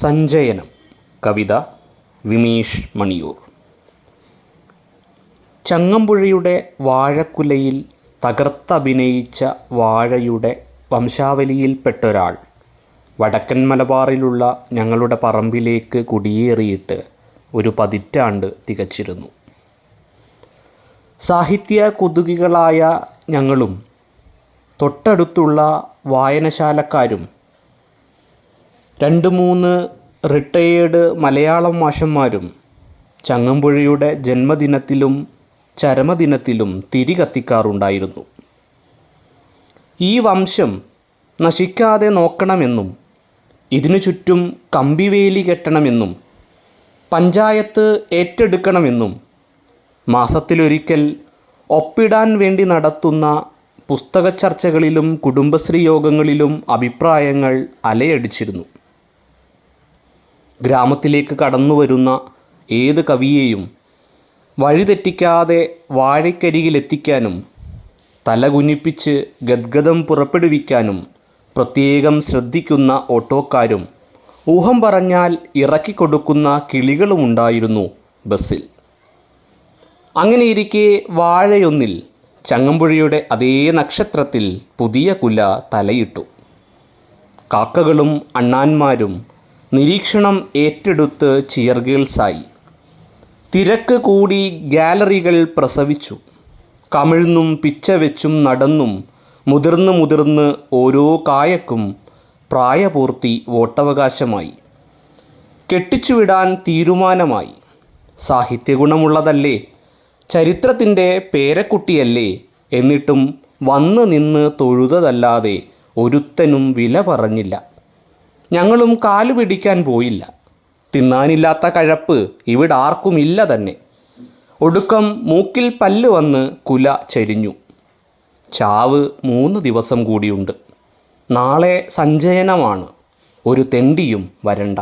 സഞ്ചയനം കവിത വിമീഷ് മണിയൂർ. ചങ്ങമ്പുഴയുടെ വാഴക്കുലയിൽ തകർത്തഭിനയിച്ച വാഴയുടെ വംശാവലിയിൽപ്പെട്ട ഒരാൾ വടക്കൻ മലബാറിലുള്ള ഞങ്ങളുടെ പറമ്പിലേക്ക് കുടിയേറിയിട്ട് ഒരു പതിറ്റാണ്ട് തികച്ചിരുന്നു. സാഹിത്യ കൊതുകികളായ ഞങ്ങളും തൊട്ടടുത്തുള്ള വായനശാലക്കാരും രണ്ട് മൂന്ന് റിട്ടയേർഡ് മലയാളം മാഷന്മാരും ചങ്ങമ്പുഴയുടെ ജന്മദിനത്തിലും ചരമദിനത്തിലും തിരി കത്തിക്കാറുണ്ടായിരുന്നു ഈ വംശം നശിക്കാതെ നോക്കണമെന്നും ഇതിനു ചുറ്റും കമ്പിവേലി കെട്ടണമെന്നും പഞ്ചായത്ത് ഏറ്റെടുക്കണമെന്നും മാസത്തിലൊരിക്കൽ ഒപ്പിടാൻ വേണ്ടി നടത്തുന്ന പുസ്തക ചർച്ചകളിലും കുടുംബശ്രീ യോഗങ്ങളിലും അഭിപ്രായങ്ങൾ അലയടിച്ചിരുന്നു. ഗ്രാമത്തിലേക്ക് കടന്നു വരുന്ന ഏത് കവിയെയും വഴിതെറ്റിക്കാതെ വാഴക്കരികിലെത്തിക്കാനും തലകുനിപ്പിച്ച് ഗദ്ഗതം പുറപ്പെടുവിക്കാനും പ്രത്യേകം ശ്രദ്ധിക്കുന്ന ഓട്ടോക്കാരും ഊഹം പറഞ്ഞാൽ ഇറക്കിക്കൊടുക്കുന്ന കിളികളുമുണ്ടായിരുന്നു ബസ്സിൽ. അങ്ങനെയിരിക്കെ വാഴയൊന്നിൽ ചങ്ങമ്പുഴയുടെ അതേ നക്ഷത്രത്തിൽ പുതിയ കുല തലയിട്ടു. കാക്കകളും അണ്ണാന്മാരും നിരീക്ഷണം ഏറ്റെടുത്ത് ചിയർഗേൾസായി തിരക്ക് കൂടി ഗാലറികൾ പ്രസവിച്ചു. കമിഴ്ന്നും പിച്ചവെച്ചും നടന്നും മുതിർന്ന് മുതിർന്ന് ഓരോ കായക്കും പ്രായപൂർത്തി വോട്ടവകാശമായി. കെട്ടിച്ചുവിടാൻ തീരുമാനമായി. സാഹിത്യഗുണമുള്ളതല്ലേ? ചരിത്രത്തിന്റെ പേരക്കുട്ടിയല്ലേ? എന്നിട്ടും വന്ന് നിന്ന് തൊഴുതതല്ലാതെ ഒരുത്തനും വില പറഞ്ഞില്ല. ഞങ്ങളും കാലു പിടിക്കാൻ പോയില്ല. തിന്നാനില്ലാത്ത കഴപ്പ് ഇവിടെ ആർക്കുമില്ല തന്നെ. ഒടുക്കം മൂക്കിൽ പല്ല് വന്ന് കുല ചരിഞ്ഞു. ചാവ് മൂന്ന് ദിവസം കൂടിയുണ്ട്. നാളെ സഞ്ചയനമാണ്. ഒരു തെണ്ടിയും വരണ്ട.